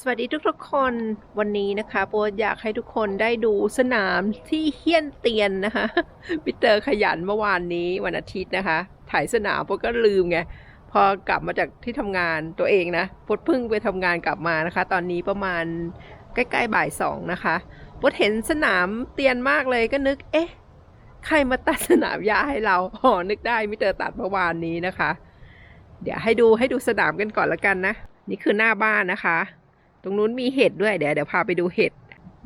สวัสดีทุกๆคนวันนี้นะคะโปอยากให้ทุกคนได้ดูสนามที่เฮี้ยนเตียนนะคะพีเตอร์ขยันเมื่อวานนี้วันอาทิตย์นะคะ ถ่ายสนามโปก็ลืมไงพอกลับมาจากที่ทำงานตัวเองนะโปเพิ่งไปทำงานกลับมานะคะ ตอนนี้ประมาณใกล้ๆบ่ายสองนะคะโปเห็นสนามเตียนมากเลยก็นึก เอ๊ะ ใครมาตัดสนามหญ้าให้เราอ๋อนึกได้มิเตอร์ตัดเมื่อวานนี้นะคะ เดี๋ยวให้ดูให้ดูสนามกันก่อนละกันนะ นี่คือหน้าบ้านนะคะ ตรงนู้นมีเห็ดด้วยเดี๋ยวเดี๋ยวพาไปดูเห็ด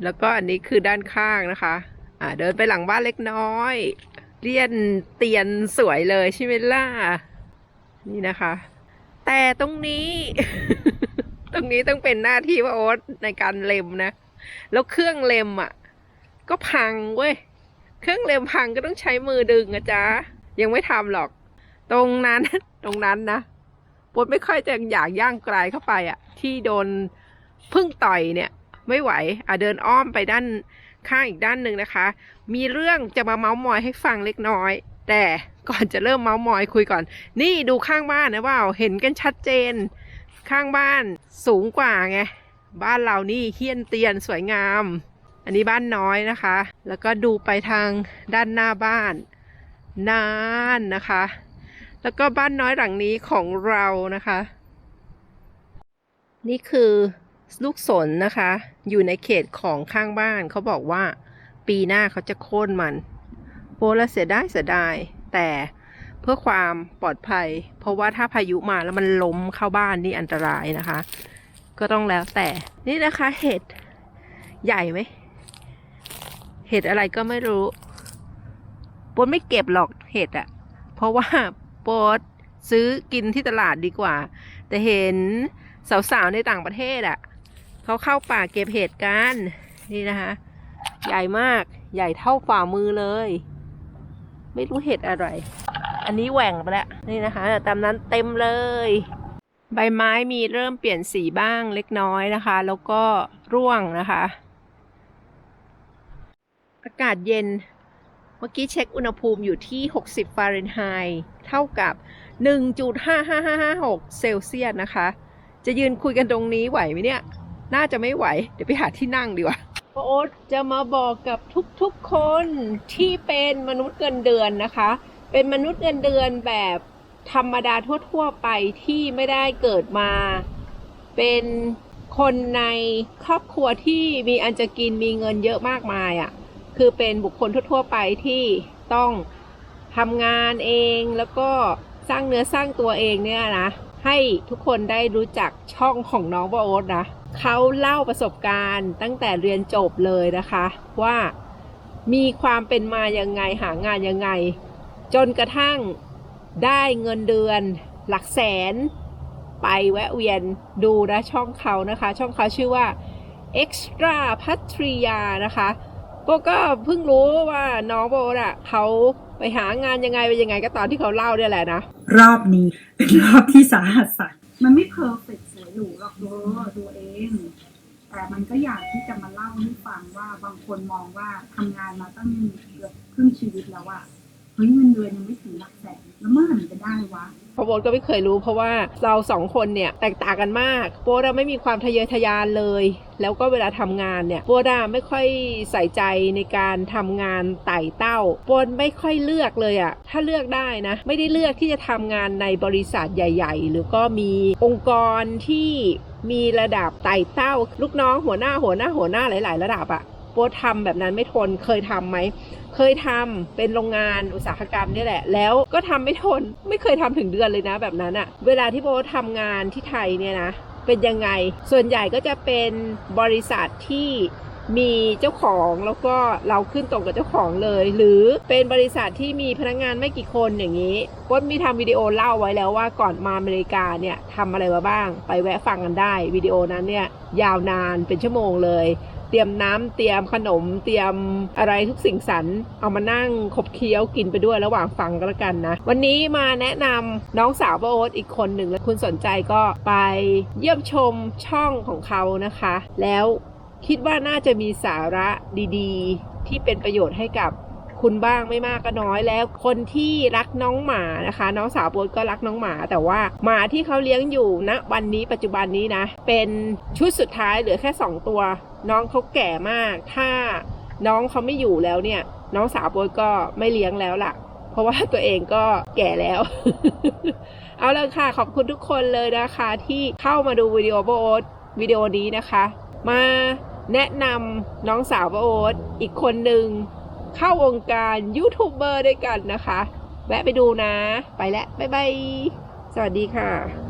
แล้วก็อันนี้คือด้านข้างนะคะ อ่าเดินไปหลังบ้านเล็กน้อย เรียนเตียนสวยเลยใช่ไหมล่ะ นี่นะคะ แต่ตรงนี้ ตรงนี้ต้องเป็นหน้าที่ว่าโอ๊ตในการเล็มนะ แล้วเครื่องเล็มอะ ก็พังเว้ย เครื่องเล็มพังก็ต้องใช้มือดึงอะจ๊ะ ยังไม่ทำหรอก ตรงนั้น ตรงนั้นนะปวดไม่ค่อยจะอยากย่างไกลเข้าไปอะ ที่โดน พึ่งต่อยเนี่ยไม่ไหวอะเดินอ้อมไปด้านข้างอีกด้านหนึ่งนะคะ มีเรื่องจะมาเมาส์มอยให้ฟังเล็กน้อย แต่ก่อนจะเริ่มเมาส์มอยคุยก่อน นี่ดูข้างบ้านนะว่าเห็นกันชัดเจน ข้างบ้านสูงกว่าไงบ้านเรานี่เฮี้ยนเตียนสวยงาม อันนี้บ้านน้อยนะคะ แล้วก็ดูไปทางด้านหน้าบ้านนานนะคะ แล้วก็บ้านน้อยหลังนี้ของเรานะคะ นี่คือ ลูกสนนะคะ อยู่ในเขตของข้างบ้านเขาบอกว่า ปีหน้าเขาจะโค่นมันโปละเสียดายเสียดายแต่เพื่อความปลอดภัย เพราะว่าถ้าพายุมาแล้วมันล้มเข้าบ้านนี่อันตรายนะคะ ก็ต้องแล้วแต่นี่นะคะเห็ดใหญ่ไหมเห็ดอะไรก็ไม่รู้ปนไม่เก็บหรอกเห็ดอะเพราะว่าปนซื้อกินที่ตลาดดีกว่า แต่เห็นสาวๆในต่างประเทศอะ เขาเข้าป่าเก็บเห็ดกันนี่นะคะ ใหญ่มากใหญ่เท่าฝ่ามือเลย ไม่รู้เห็ดอะไร อันนี้แหว่งไปแล้วนี่นะคะตามนั้นเต็มเลย ใบไม้มีเริ่มเปลี่ยนสีบ้างเล็กน้อยนะคะ แล้วก็ร่วงนะคะ อากาศเย็นเมื่อกี้เช็คอุณหภูมิอยู่ที่ 60 ฟาเรนไฮต์เท่ากับ 1.55556 เซลเซียสนะคะ จะยืนคุยกันตรงนี้ไหวไหมเนี่ย น่าจะไม่ไหว เดี๋ยวไปหาที่นั่งดีกว่าโอ๊ตจะมาบอกกับทุกๆคนที่เป็นมนุษย์เงินเดือนนะคะ เป็นมนุษย์เงินเดือนแบบธรรมดาทั่วๆไปที่ไม่ได้เกิดมา เป็นคนในครอบครัวที่มีอันจะกินมีเงินเยอะมากมายอะ่ะคือเป็นบุคคลทั่วๆไปที่ต้องทำงานเองแล้วก็สร้างเนื้อสร้างตัวเองเนี่ยนะ ให้ทุกคนได้รู้จักช่องของน้องโอ๊ตนะ เขาเล่าประสบการณ์ตั้งแต่เรียนจบเลยนะคะ ว่ามีความเป็นมายังไงหางานยังไง จนกระทั่งได้เงินเดือนหลักแสน ไปแวะเวียนดูนะช่องเขานะคะ ช่องเขาชื่อว่า extra patria นะคะโบก็เพิ่งรู้ว่าน้องโบอะเขาไปหางานยังไงไปยังไงก็ตอนที่เขาเล่าเนี่ยแหละนะ รอบนี้เป็นรอบที่สาหัสสัมันไม่เพอร์เฟกต์ หรูหรอกเออตัวเอง แต่มันก็อยากที่จะมาเล่าให้ฟังว่าบางคนมองว่าทำงานมาตั้งเกือบครึ่งชีวิตแล้วอะเฮ้ยเงินเดือนยังไม่ถึงหลักแสนแล้วเมื่อไหร่มันจะได้วะ ราะโบทก็ไม่เคยรู้ เพราะว่าเราสองคนเนี่ยแตกต่างกันมากโบทอะไม่มีความทะเยอทะยานเลย แล้วก็เวลาทำงานเนี่ยโบทอะไม่ค่อยใส่ใจในการทำงานไต่เต้าโบทไม่ค่อยเลือกเลยอะถ้าเลือกได้นะ ไม่ได้เลือกที่จะทำงานในบริษัทใหญ่ ๆ หรือก็มีองค์กรที่มีระดับไต่เต้า ลูกน้องหัวหน้าหัวหน้าหัวหน้าหลาย ๆ ระดับอะ โบททำแบบนั้นไม่ทนเคยทำไหมเคยทำเป็นโรงงานอุตสาหกรรมนี่แหละ แล้วก็ทำไม่ทนไม่เคยทำถึงเดือนเลยนะแบบนั้นอะเวลาที่โบททำงานที่ไทยเนี่ยนะเป็นยังไง ส่วนใหญ่ก็จะเป็นบริษัทที่มีเจ้าของแล้วก็เราขึ้นตรงกับเจ้าของเลย หรือเป็นบริษัทที่มีพนักงานไม่กี่คนอย่างนี้โบมีทำวิดีโอเล่าไว้แล้วว่าก่อนมาอเมริกาเนี่ยทำอะไรมาบ้าง ไปแวะฟังกันได้วิดีโอนั้นเนี่ยยาวนานเป็นชั่วโมงเลย เตรียมน้ำเตรียมขนมเตรียมอะไรทุกสิ่งสรรเอามานั่งขบเคี้ยวกินไปด้วยระหว่างฟังก็แล้วกันนะ วันนี้มาแนะนำน้องสาวป้าโอ๊ตอีกคนหนึ่งแล้วคุณสนใจก็ไปเยี่ยมชมช่องของเขานะคะ แล้วคิดว่าน่าจะมีสาระดีๆ ที่เป็นประโยชน์ให้กับคุณบ้างไม่มากก็น้อยแล้วคนที่รักน้องหมานะคะ น้องสาวโบทก็รักน้องหมา แต่ว่าหมาที่เขาเลี้ยงอยู่ณวันนี้ปัจจุบันนี้นะ เป็นชุดสุดท้ายเหลือแค่สองตัว น้องเขาแก่มาก ถ้าน้องเขาไม่อยู่แล้วเนี่ย น้องสาวโบทก็ไม่เลี้ยงแล้วล่ะ เพราะว่าตัวเองก็แก่แล้ว เอาเลยค่ะ ขอบคุณทุกคนเลยนะคะ ที่เข้ามาดูวิดีโอโบทวิดีโอนี้นะคะ มาแนะนำน้องสาวโบทอีกคนหนึ่งเข้าวงการยูทูบเบอร์ด้วยกันนะคะ แวะไปดูนะ ไปแล้ว บ๊ายบาย สวัสดีค่ะ